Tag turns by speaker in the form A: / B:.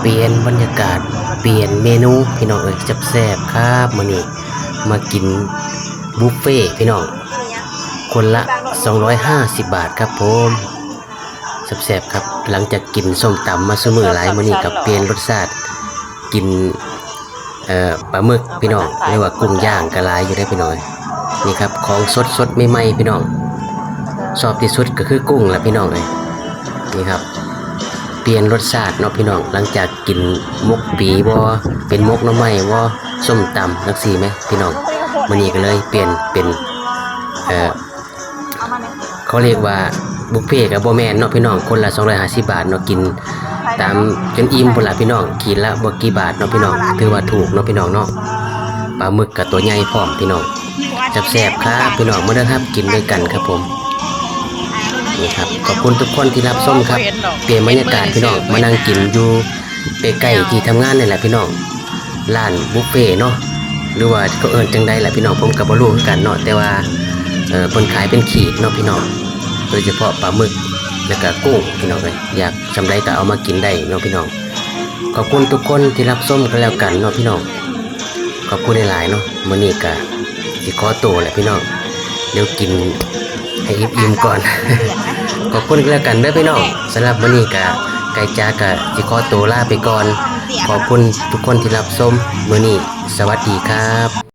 A: เปลี่ยนบรรยากาศเปลี่ยนเมนูพี่น้องเอ้ยจับแซ่บๆครับมื้อนี้มากินบุฟเฟ่ต์พี่น้องคนละ 250 บาทครับผมแซ่บๆครับ หลังจากกินส้มตำมาซุมื้อหลายมื้อนี้กับเปลี่ยนรสชาติกินเอ่อปลาหมึกพี่น้องเรียกว่ากุ้งย่างกะลายอยู่ได้อพี่น้องนี่ครับของสดสดๆใหม่ๆพี่น้องชอบที่สุดก็คือกุ้งแหละพี่น้องเลยนี่ครับ เปลี่ยนรสชาติเนาะพี่น้องหลังจากกินมกปีบ่เป็นมกน้ำไม้บ่ส้มตำจักซี่ไหมพี่น้องมื้อนี้ก็เลยเปลี่ยนเป็นเออเขาเรียกว่าบุฟเฟ่กับบ่แม่นเนาะพี่น้องคนละ250บาทเนาะกินตามจนอิ่มพุ่นละพี่น้องกินละบ่กี่บาทเนาะพี่น้องถือว่าถูกเนาะพี่น้องเนาะปลาหมึกกับตัวใหญ่พร้อมพี่น้องจับแซ่บครับพี่น้องมาเด้อครับกินด้วยกันครับผม นี่ครับขอบคุณทุกคนที่รับชมครับ เปลี่ยนบรรยากาศพี่น้องมานั่งกินอยู่ใกล้ๆที่ทำงานนี่แหละพี่น้องร้านบุฟเฟ่ต์เนาะหรือว่าก็เอิ้นจังใดแหละพี่น้องผมก็บ่รู้คือกันเนาะแต่ว่าเออเพิ่นขายเป็นขีดเนาะพี่น้องโดยเฉพาะปลาหมึกแล้วก็กุ้งพี่น้องเอ้ยอยากจำได้ก็เอามากินได้เนาะพี่น้องขอบคุณทุกคนที่รับชมกันแล้วกันเนาะพี่น้องขอบคุณหลายๆเนาะมื้อนี้ก็สิขอตัวแหละพี่น้องเดี๋ยวกิน ให้อิ่มๆก่อน ขอบคุณกันแล้วกันเด้อพี่น้องสำหรับมื้อนี้ก็ไก่จากะสิขอตัวลาไปก่อน ขอบคุณทุกคนที่รับชมมื้อนี้ สวัสดีครับ